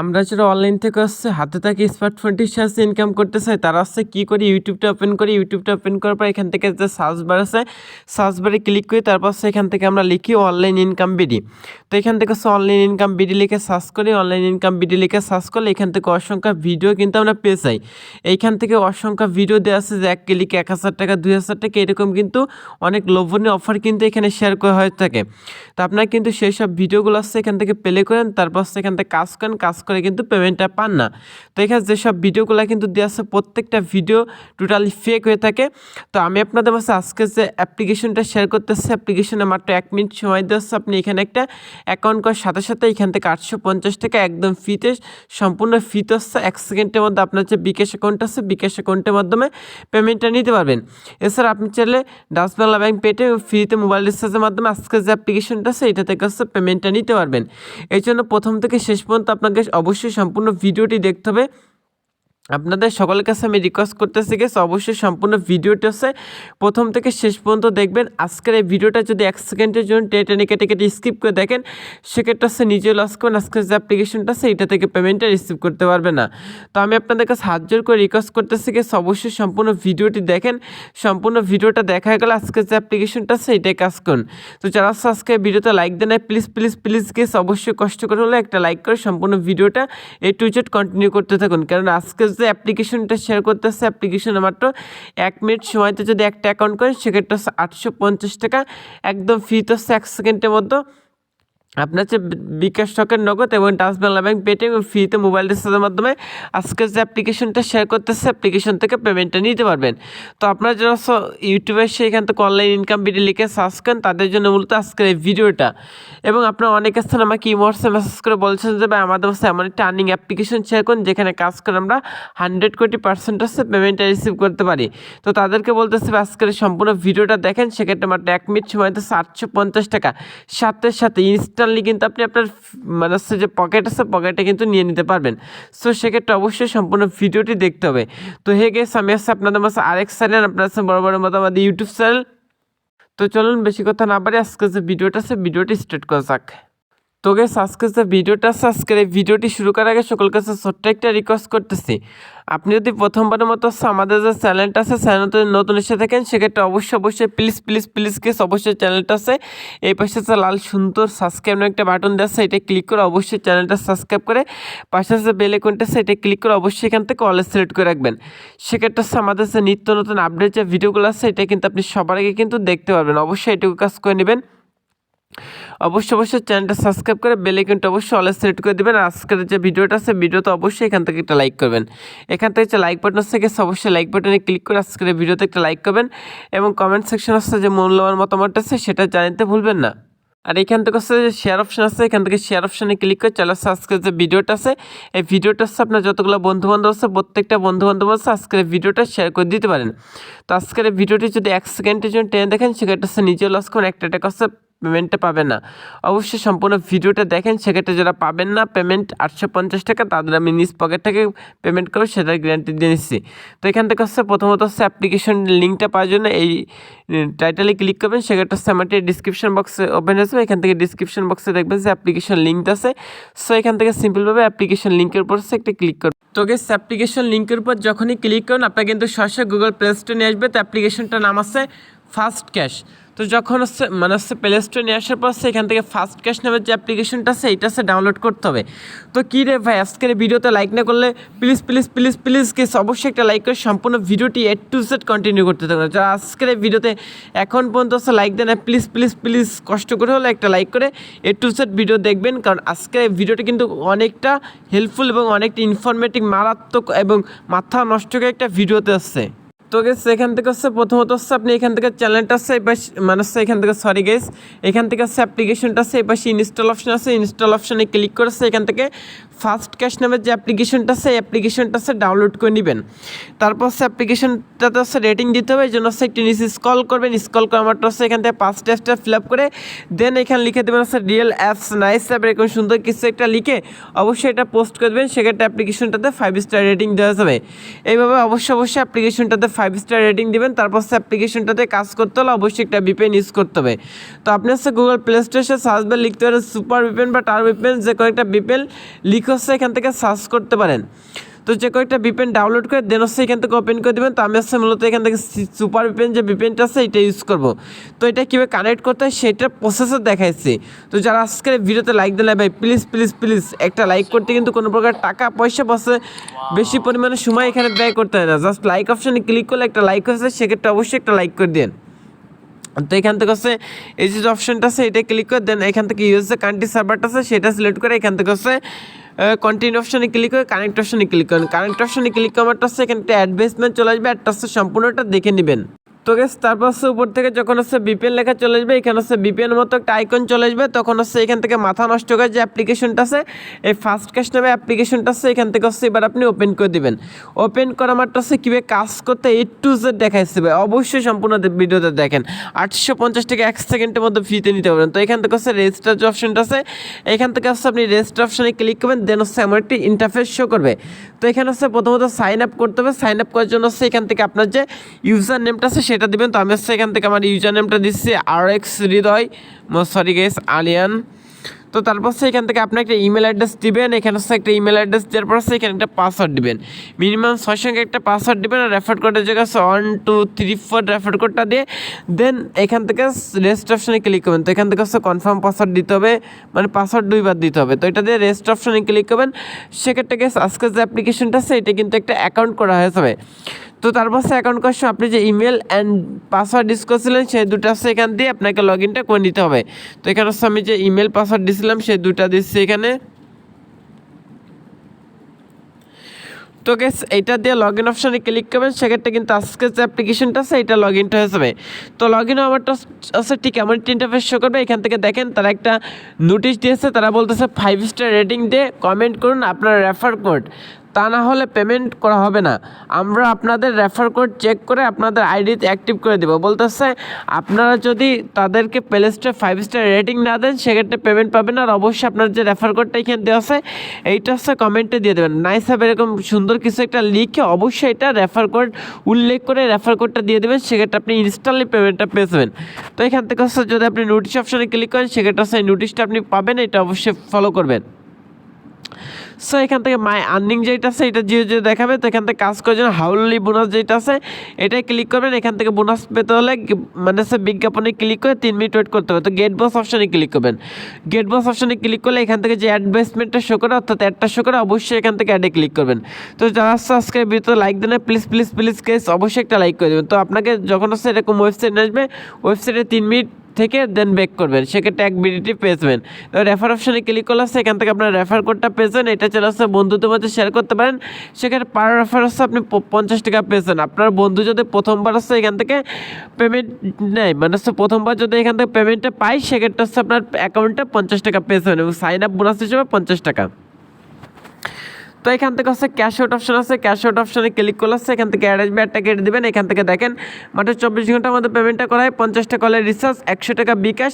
আমরা যারা অনলাইন থেকে হচ্ছে হাতে থাকি স্মার্টফোনটির সাহায্যে ইনকাম করতে চাই, তারা হচ্ছে কী করে? ইউটিউবটা ওপেন করি ইউটিউবটা ওপেন করার পর এখান থেকে যে সার্চ বার আছে সার্চ বারে ক্লিক করি তারপর এখান থেকে আমরা লিখি অনলাইন ইনকাম বিডি তো এখান থেকে হচ্ছে অনলাইন ইনকাম বিডি লিখে সার্চ করি অনলাইন ইনকাম বিডি লিখে সার্চ করলে এখান থেকে অসংখ্য ভিডিও কিন্তু আমরা পেয়ে যাই। এইখান থেকে অসংখ্য ভিডিও দেওয়া আছে যে এক ক্লিকে এক হাজার টাকা, দুই হাজার টাকা, এরকম কিন্তু অনেক লোভনীয় অফার কিন্তু এখানে শেয়ার করা হয়ে থাকে। তো আপনারা কিন্তু সেই সব ভিডিওগুলো আছে এখান থেকে প্লে করেন, তারপর এখান থেকে কাজ করেন, কাজ করে কিন্তু পেমেন্টটা পান না। তো এখানে যেসব ভিডিওগুলো কিন্তু দেওয়া আছে, প্রত্যেকটা ভিডিও টোটালি ফেক হয়ে থাকে। তো আমি আপনাদের কাছে আজকে যে অ্যাপ্লিকেশনটা শেয়ার করতেছি অ্যাপ্লিকেশনে মাত্র এক মিনিট সময় দেওয়া আপনি এখানে একটা অ্যাকাউন্ট করার সাথে সাথে এখান থেকে আটশো পঞ্চাশ টাকা একদম ফিতে সম্পূর্ণ ফিতে হচ্ছে। এক সেকেন্ডের মধ্যে আপনার যে বিকাশ অ্যাকাউন্ট আছে, বিকাশ অ্যাকাউন্টের মাধ্যমে পেমেন্টটা নিতে পারবেন। এছাড়া আপনি চাইলে ডাচ বাংলা ব্যাংক পেটে ফ্রিতে মোবাইল রিচার্জের মাধ্যমে আজকে যে অ্যাপ্লিকেশনটা আছে, এটা থেকে হচ্ছে পেমেন্টটা নিতে পারবেন। এই জন্য প্রথম থেকে শেষ পর্যন্ত আপনাকে অবশ্যই সম্পূর্ণ ভিডিওটি দেখতে হবে। আপনাদের সকলের কাছে আমি রিকোয়েস্ট করতেছি গেস অবশ্যই সম্পূর্ণ ভিডিওটি হচ্ছে প্রথম থেকে শেষ পর্যন্ত দেখবেন। আজকের এই ভিডিওটা যদি এক সেকেন্ডের জন্য টেনে কেটে কেটে স্কিপ করে দেখেন, সেক্ষেত্রে হচ্ছে নিজে লস করবেন। আজকের যে অ্যাপ্লিকেশনটা আছে, এটা থেকে পেমেন্টটা রিসিভ করতে পারবে না। তো আমি আপনাদের কাছে জোর করে রিকোয়েস্ট করতেছি গেস অবশ্যই সম্পূর্ণ ভিডিওটি দেখেন। সম্পূর্ণ ভিডিওটা দেখা গেলে আজকের যে অ্যাপ্লিকেশনটা আছে, এটাই কাজ করুন। তো যারা আজকে ভিডিওতে লাইক দেন প্লিজ প্লিজ প্লিজ গেস অবশ্যই কষ্ট করে হলে একটা লাইক করে সম্পূর্ণ ভিডিওটা এ টু জেড কন্টিনিউ করতে থাকুন। কারণ আজকের যে অ্যাপ্লিকেশনটা শেয়ার করতেছে অ্যাপ্লিকেশনে মাত্র এক মিনিট সময়তে যদি একটা অ্যাকাউন্ট করেন, সেক্ষেত্রে হচ্ছে আটশো পঞ্চাশ টাকা, একদম ফ্রিতে হচ্ছে এক সেকেন্ডের মধ্যে আপনার যে বিকাশ টকের নগদ এবং ডাচ বাংলা ব্যাংক পেটিএম ফ্রিতে মোবাইল রিচার্জের মাধ্যমে আজকে যে অ্যাপ্লিকেশনটা শেয়ার করতেছে অ্যাপ্লিকেশন থেকে পেমেন্টটা নিতে পারবেন। তো আপনারা যারা ইউটিউবে এসে এখান থেকে অনলাইন ইনকাম ভিডিও লিখে সার্চ করেন, তাদের জন্য মূলত আজকের এই ভিডিওটা এবং আপনারা অনেক স্থানে আমাকে ইমোটসে মেসেজ করে বলছেন যে, ভাই, আমাদের কাছে এমন একটা আর্নিং অ্যাপ্লিকেশন শেয়ার করুন, যেখানে কাজ করে আমরা হান্ড্রেড কোটি পার্সেন্ট হচ্ছে পেমেন্টটা রিসিভ করতে পারি। তো তাদেরকে বলতেছে আজকের সম্পূর্ণ ভিডিওটা দেখেন, সেক্ষেত্রে মাত্র এক মিনিট সময় তো আটশো পঞ্চাশ টাকা। সাথে সাথে ইনস্ট্যান্টলি কিন্তু আপনি আপনার মানে হচ্ছে যে পকেট আছে পকেটে কিন্তু নিয়ে নিতে পারবেন। সো সেক্ষেত্রে অবশ্যই সম্পূর্ণ ভিডিওটি দেখতে হবে। তো হে গেস আমি আসছে আপনাদের মাসে আরেক চ্যানেল আপনার আছে বড় বড় মতো আমাদের ইউটিউব চ্যানেল তো চলুন, বেশি কথা না পারে আজকে যে ভিডিওটা আছে, ভিডিওটি স্টার্ট করা যাক। তো গেস আজকে যে ভিডিওটা এই ভিডিওটি শুরু করার আগে সকল কাছে ছোট্ট একটা রিকোয়েস্ট করতেছি। আপনি যদি প্রথমবারের মতো আমাদের যে চ্যানেলটা আছে চ্যানেলটা নতুন এসে থাকেন, সেক্ষেত্রে অবশ্যই অবশ্যই প্লিজ প্লিজ প্লিজ কেস অবশ্যই চ্যানেলটা আছে। এই পাশে যে লাল সুন্দর সাবস্ক্রাইব একটা বাটন দেওয়া আছে, এটা ক্লিক করে অবশ্যই চ্যানেলটা সাবস্ক্রাইব করে পাশে যে বেল আইকনটা আছে, এটা ক্লিক করে অবশ্যই এখান থেকে অলে সিলেক্ট করে রাখবেন। সেক্ষেত্রে আমাদের যে নিত্য নতুন আপডেট যে ভিডিওগুলো আছে, এটা কিন্তু আপনি সবার আগে কিন্তু দেখতে পারবেন। অবশ্যই এটুকু কাজ করে নেবেন। অবশ্যই অবশ্যই চ্যানেলটা সাবস্ক্রাইব করে বেল আইকনটা অবশ্যই অলে সিলেক্ট করে দেবেন। আজকের যে ভিডিওটা আছে, ভিডিওতে অবশ্যই এখান থেকে একটা লাইক করবেন। এখান থেকে যে লাইক বাটন আছে গেছে অবশ্যই লাইক বাটনে ক্লিক করে আজকের ভিডিওতে একটা লাইক করবেন। এবং কমেন্ট সেকশন আছে যে মূল্যবান মতামত আছে, সেটা জানাতে ভুলবেন না। আর এখান থেকে হচ্ছে যে শেয়ার অপশন আছে, এখান থেকে শেয়ার অপশনে ক্লিক করে আসছে আজকের যে ভিডিওটা আছে, এই ভিডিওটা হচ্ছে আপনার যতগুলো বন্ধু বান্ধব আছে, প্রত্যেকটা বন্ধু বান্ধব আছে, আজকের ভিডিওটা শেয়ার করে দিতে পারেন। তো আজকের ভিডিওটি যদি এক সেকেন্ডের জন্য টেনে দেখেন, সেক্ষেত্রে হচ্ছে নিজে লস করুন একটা টাকা হচ্ছে পেমেন্টটা পাবেন না। অবশ্যই সম্পূর্ণ ভিডিওটা দেখেন, সেক্ষেত্রে যারা পাবেন না পেমেন্ট আটশো পঞ্চাশ টাকা, তাদের আমি নিজ পকেট থেকে পেমেন্ট করব, সেটার গ্যারান্টি দিয়ে নিচ্ছি। তো এখান থেকে হচ্ছে প্রথমত হচ্ছে অ্যাপ্লিকেশন লিঙ্কটা পাওয়ার জন্য এই টাইটেলে ক্লিক করবেন, সেক্ষেত্রে হচ্ছে আমার ডিসক্রিপশন বক্সে ওপেন আসবে এখান থেকে ডিসক্রিপশন বক্সে দেখবেন যে অ্যাপ্লিকেশন লিঙ্কটা আছে। সো এখান থেকে সিম্পলভাবে অ্যাপ্লিকেশন লিঙ্কের উপর হচ্ছে একটা ক্লিক করবেন। তো গেস অ্যাপ্লিকেশন লিঙ্কের উপর যখনই ক্লিক করুন, আপনার কিন্তু সরাসরি গুগল প্লে স্টোরে নিয়ে আসবে তো অ্যাপ্লিকেশনটার নাম আছে ফাস্ট ক্যাশ তো যখন হচ্ছে মানে হচ্ছে প্লে স্টোরে নিয়ে আসার পর সেখান থেকে ফার্স্ট ক্যাশ নামের যে অ্যাপ্লিকেশনটা আছে, এইটা হচ্ছে ডাউনলোড করতে হবে। তো কী রে ভাই, আজকের ভিডিওতে লাইক না করলে please please please please guys অবশ্যই একটা লাইক করে সম্পূর্ণ ভিডিওটি এ টু জেড কন্টিনিউ করতে থাকুন যারা আজকের ভিডিওতে এখন পর্যন্ত হচ্ছে লাইক দেন প্লিজ প্লিজ প্লিজ কষ্ট করে হলে একটা লাইক করে এ টু জেড ভিডিও দেখবেন, কারণ আজকের ভিডিওটি কিন্তু অনেকটা হেল্পফুল এবং অনেকটা ইনফরমেটিভ মারাত্মক এবং মাথা নষ্ট করে একটা ভিডিওতে আসছে তো গেস এখান থেকে হচ্ছে প্রথমত হচ্ছে আপনি এখান থেকে চ্যানেলটা আছে এই মানে হচ্ছে এখান থেকে সরি গেস এখান থেকে হচ্ছে অ্যাপ্লিকেশনটা আছে এই পাশে ইনস্টল অপশন আছে ইনস্টল অপশানে ক্লিক করেছে এখান থেকে ফার্স্ট ক্যাশ নামের যে অ্যাপ্লিকেশনটা আছে অ্যাপ্লিকেশনটা আছে ডাউনলোড করে নেবেন। তারপর হচ্ছে অ্যাপ্লিকেশনটাতে হচ্ছে রেটিং দিতে হবে, এই জন্য হচ্ছে একটু নিচে স্কল করবেন স্কল করে আমারটা হচ্ছে এখান থেকে পাঁচ টেস্টটা ফিল আপ করে দেন এখানে লিখে দেবেন হচ্ছে রিয়েল অ্যাপস নাইস অ্যাপ এরকম সুন্দর কিছু একটা লিখে অবশ্যই এটা পোস্ট করে দেবেন, সেক্ষেত্রে অ্যাপ্লিকেশনটাতে ফাইভ স্টার রেটিং দেওয়া যাবে। এইভাবে অবশ্যই অবশ্যই অ্যাপ্লিকেশনটাতে ফাইভ স্টার রেটিং দিবেন, তারপর হচ্ছে অ্যাপ্লিকেশনটাতে কাজ করতে হলে অবশ্যই একটা ভিপিএন ইউজ করতে হবে। তো আপনি হচ্ছে গুগল প্লে স্টোরে সার্চ বার লিখতে পারেন সুপার ভিপিএন বা টার ভিপিএন যে কয়েকটা ভিপিএন লিখ হচ্ছে এখান থেকে সার্চ করতে পারেন। তো যে কয়েকটা ভিপিএন ডাউনলোড করে দেন হচ্ছে এখান থেকে ওপেন করে দেবেন। তো আমি হচ্ছে মূলত এখান থেকে সুপার ভিপিএন যে ভিপিএনটা আছে, এটা ইউজ করব। তো এটা কীভাবে কানেক্ট করতে হয় সেটার প্রসেসর দেখাইছি। তো যারা আজকের ভিডিওতে লাইক দিলে ভাই প্লিজ প্লিজ প্লিজ একটা লাইক করতে কিন্তু কোনো প্রকার টাকা, পয়সা, বসে বেশি পরিমাণে সময় এখানে ব্যয় করতে হয় না। জাস্ট লাইক অপশানে ক্লিক করলে একটা লাইক হয়েছে, সেক্ষেত্রে অবশ্যই একটা লাইক করে দিন তো এখান থেকে হচ্ছে এই যে অপশনটা আছে, এটা ক্লিক করে দেন এখান থেকে ইউএসএ কান্ট্রি সার্ভারটা আছে, সেটা সিলেক্ট করে এখান থেকে হচ্ছে কন্টিনিউ অপশনে ক্লিক করে কানেক্ট অপশনে ক্লিক করুন। কানেক্ট অপশনে ক্লিক করার হচ্ছে এখানে একটা অ্যাডভার্টাইজমেন্ট চলে আসবে অ্যাডটা সম্পূর্ণটা দেখে নেবেন। তো গেস তারপর হচ্ছে উপর থেকে যখন হচ্ছে বিপিএল লেখা চলে আসবে, এখানে হচ্ছে বিপিএল মতো একটা আইকন চলে আসবে, তখন হচ্ছে এখান থেকে মাথা নষ্ট করে যে অ্যাপ্লিকেশনটা আছে, এই ফার্স্ট ক্যাশ নামে অ্যাপ্লিকেশনটা আছে, এখান থেকে হচ্ছে এবার আপনি ওপেন করে দিবেন। ওপেন করা মাত্র হচ্ছে কীভাবে কাজ করতে এই টু জেড দেখাইছে ভাই, অবশ্যই সম্পূর্ণ ভিডিওতে দেখেন। আটশো পঞ্চাশ থেকে এক সেকেন্ডের মধ্যে ফ্রিতে নিতে পারবেন। তো এখান থেকে হচ্ছে রেজিস্টার যে অপশনটা আছে, এখান থেকে হচ্ছে আপনি রেজিস্টার অপশনে ক্লিক করবেন দেন হচ্ছে এমন একটি ইন্টারফেস শো করবে। তো এখানে হচ্ছে প্রথমত সাইন আপ করতে হবে। সাইন আপ করার জন্য হচ্ছে এখান থেকে আপনার যে ইউজার নেমটা আছে, সেটা দিবেন, তো আমি হচ্ছে এখান থেকে আমার ইউজার নেমটা দিচ্ছি আর X Hridoy sorry guys Aliyan. তো তারপর হচ্ছে এখান থেকে আপনি একটা ইমেল অ্যাড্রেস দিবেন, এখানে হচ্ছে একটা ইমেল অ্যাড্রেস দেওয়ার পর হচ্ছে এখানে একটা পাসওয়ার্ড দিবেন। মিনিমাম ছয় সঙ্গে একটা পাসওয়ার্ড দিবেন আর রেফার কোডের জায়গায় one two three four refer কোডটা দিয়ে দেন এখান থেকে রেস্ট অপশনে ক্লিক করবেন। তো এখান থেকে হচ্ছে কনফার্ম পাসওয়ার্ড দিতে হবে মানে পাসওয়ার্ড দুইবার দিতে হবে। তো এটা দিয়ে রেস্ট অপশনে ক্লিক করবেন। সেক্ষেত্রে গেস আজকে যে অ্যাপ্লিকেশনটা আছে, এটা কিন্তু একটা অ্যাকাউন্ট করা হয়ে যাবে। তো তারপর অ্যাকাউন্ট করার সময় আপনি যে ইমেল অ্যান্ড পাসওয়ার্ড ডিস করছিলেন, সেই দুটো হচ্ছে এখান দিয়ে আপনাকে লগ ইনটা করে নিতে হবে। তো এখানে হচ্ছে আমি যে ইমেল পাসওয়ার্ড দিয়েছিলাম সেই দুটো দিচ্ছি এখানে। তো গেস এইটা দিয়ে লগ ইন অপশানে ক্লিক করবেন, সেক্ষেত্রে কিন্তু আজকে যে অ্যাপ্লিকেশনটা আছে এটা লগ ইনটা হয়ে যাবে। তো লগ ইন আমারটা আছে, ঠিক এমন একটা ইন্টারফেস শো করবে। এখান থেকে দেখেন, তারা একটা নোটিশ দিয়েছে, তারা বলতেছে ফাইভ স্টার রেটিং দিয়ে কমেন্ট করুন, আপনার রেফার কোড তা না হলে পেমেন্ট করা হবে না। আমরা আপনাদের রেফার কোড চেক করে আপনাদের আইডিতে অ্যাক্টিভ করে দেবো। বলতেছে, আপনারা যদি তাদেরকে প্লে স্টোরে ফাইভ স্টার রেটিং না দেন, সেক্ষেত্রে পেমেন্ট পাবেন আর অবশ্যই আপনার যে রেফার কোডটা এখানে দেওয়া আছে, এইটা হচ্ছে কমেন্টে দিয়ে দেবেন। নাইস হবে এরকম সুন্দর কিছু একটা লিখে অবশ্যই এটা রেফার কোড উল্লেখ করে রেফার কোডটা দিয়ে দেবেন, সেক্ষেত্রে আপনি ইনস্ট্যান্টলি পেমেন্টটা পেয়ে যাবেন। তো এখান থেকে হচ্ছে, যদি আপনি নোটিশ অপশানে ক্লিক করেন, সেক্ষেত্রে হচ্ছে নোটিশটা আপনি পাবেন, এটা অবশ্যই ফলো করবেন। সো এখান থেকে মাই আর্নিং যেটা আছে, এটা জিও জিও দেখাবে। তো এখান থেকে কাজ করার জন্য হাউলি বোনাস যেটা আছে, এটাই ক্লিক করবেন। এখান থেকে বোনাস পেতে হলে মানে সে বিজ্ঞাপনে ক্লিক করে তিন মিনিট ওয়েট করতে হবে। তো গেট বস অপশনে ক্লিক করবেন। গেট বস অপশনে ক্লিক করলে এখান থেকে যে অ্যাডভার্টাইজমেন্টটা শো করে, অর্থাৎ অ্যাডটা শো করে, অবশ্যই এখান থেকে অ্যাডে ক্লিক করবেন। তো যারা সাবস্ক্রাইব ভিতরে লাইক দেন প্লিজ প্লিজ প্লিজ কেস অবশ্যই একটা লাইক করে দেবেন। তো আপনাকে যখন হচ্ছে এরকম ওয়েবসাইট আসবে ওয়েবসাইটে তিন মিনিট থেকে দেন ব্যাক করবেন। সেক্ষেত্রে এক বিডিটি পেয়েছেন তো রেফার অপশানে ক্লিক করলে এখান থেকে আপনার রেফার কোডটা পেয়েছেন এটা চলে আসছে বন্ধুদের মধ্যে শেয়ার করতে পারেন। সেক্ষেত্রে পার রেফার হচ্ছে আপনি পঞ্চাশ টাকা পেয়েছেন আপনার বন্ধু যদি প্রথমবার হচ্ছে এখান থেকে পেমেন্ট নেয় মানে হচ্ছে প্রথমবার যদি এখান থেকে পেমেন্টটা পাই সেক্ষেত্রে হচ্ছে আপনার অ্যাকাউন্টে পঞ্চাশ টাকা পেয়েছেন এবং সাইন আপ বোনাস হিসেবে পঞ্চাশ টাকা। তো এখান থেকে হচ্ছে ক্যাশ আউট অপশন আছে ক্যাশ আউট অপশনে ক্লিক করলে হচ্ছে এখান থেকে অ্যারেঞ্জ ব্যাটটা কেটে দেবেন। এখান থেকে দেখেন, মাত্র চব্বিশ ঘণ্টার মধ্যে পেমেন্টটা করা হয়। পঞ্চাশ টাকা কলের রিচার্জ একশো টাকা বিকাশ,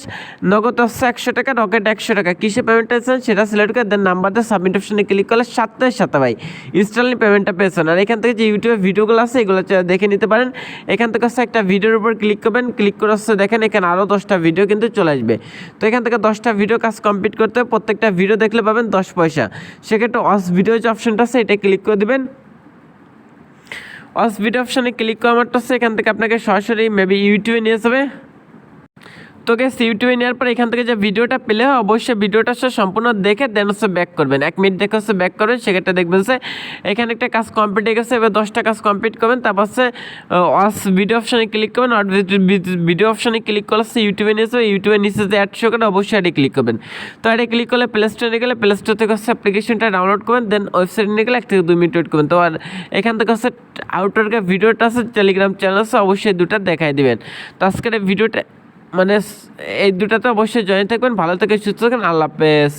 নগদ হচ্ছে একশো টাকা রকেট একশো টাকা। কিসে পেমেন্টটা পেয়েছেন সেটা সিলেক্ট করে দেন নাম্বার দিয়ে সাবমিট অপশনে ক্লিক করলে সাতটায় সাতটা ভাই ইনস্ট্যান্টলি পেমেন্টটা পেয়েছেন। আর এখান থেকে যে ইউটিউবে ভিডিওগুলো আছে, এগুলো দেখে নিতে পারেন। এখান থেকে হচ্ছে একটা ভিডিওর উপর ক্লিক করবেন। ক্লিক করে হচ্ছে দেখেন, এখানে আরও দশটা ভিডিও কিন্তু চলে আসবে। তো এখান থেকে দশটা ভিডিও কাজ কমপ্লিট করতে প্রত্যেকটা ভিডিও দেখলে পাবেন দশ পয়সা। সেক্ষেত্রে অস ভিডিও যে অপশনটা আছে, এটা ক্লিক করে দেবেন। অসপিড অপশনে ক্লিক করা মাত্র এখান থেকে আপনাকে সরাসরি মেবি ইউটিউবে নিয়ে যাবে। তো গেস ইউটিউবে নেওয়ার পর এখান থেকে যে ভিডিওটা পেলে হয়, অবশ্যই ভিডিওটা হচ্ছে সম্পূর্ণ দেখে দেন হচ্ছে ব্যাক করবেন। এক মিনিট দেখে হচ্ছে ব্যাক করবেন, সেক্ষেত্রে দেখবেন যে এখানে একটা কাজ কমপ্লিট হয়ে গেছে, এবার দশটা কাজ কমপ্লিট করবেন, তারপর হচ্ছে ওয়াস ভিডিও অপশানে ক্লিক করবেন, আর ভিডিও অপশানে ক্লিক করলে হচ্ছে ইউটিউবে নিয়ে যাবে ইউটিউবে নিচে যে অ্যাড শো করে, অবশ্যই অ্যাডে ক্লিক করবেন। তো অ্যাডে ক্লিক করলে প্লে স্টোরে গেলে প্লে স্টোর থেকে হচ্ছে অ্যাপ্লিকেশনটা ডাউনলোড করবেন দেন ওয়েবসাইটে নিয়ে গেলে এক থেকে দুই মিনিট ওয়েট করবেন। তো আর এখান থেকে হচ্ছে আউটারকে ভিডিওটা আছে টেলিগ্রাম চ্যানেল আছে, অবশ্যই দুটা দেখাই দিবেন। তো আজকের ভিডিওটা মানে এই দুটাতে অবশ্যই জয়েন থাকবেন ভালো থাকেন সুস্থ থাকেন আল্লাহ হাফেজ।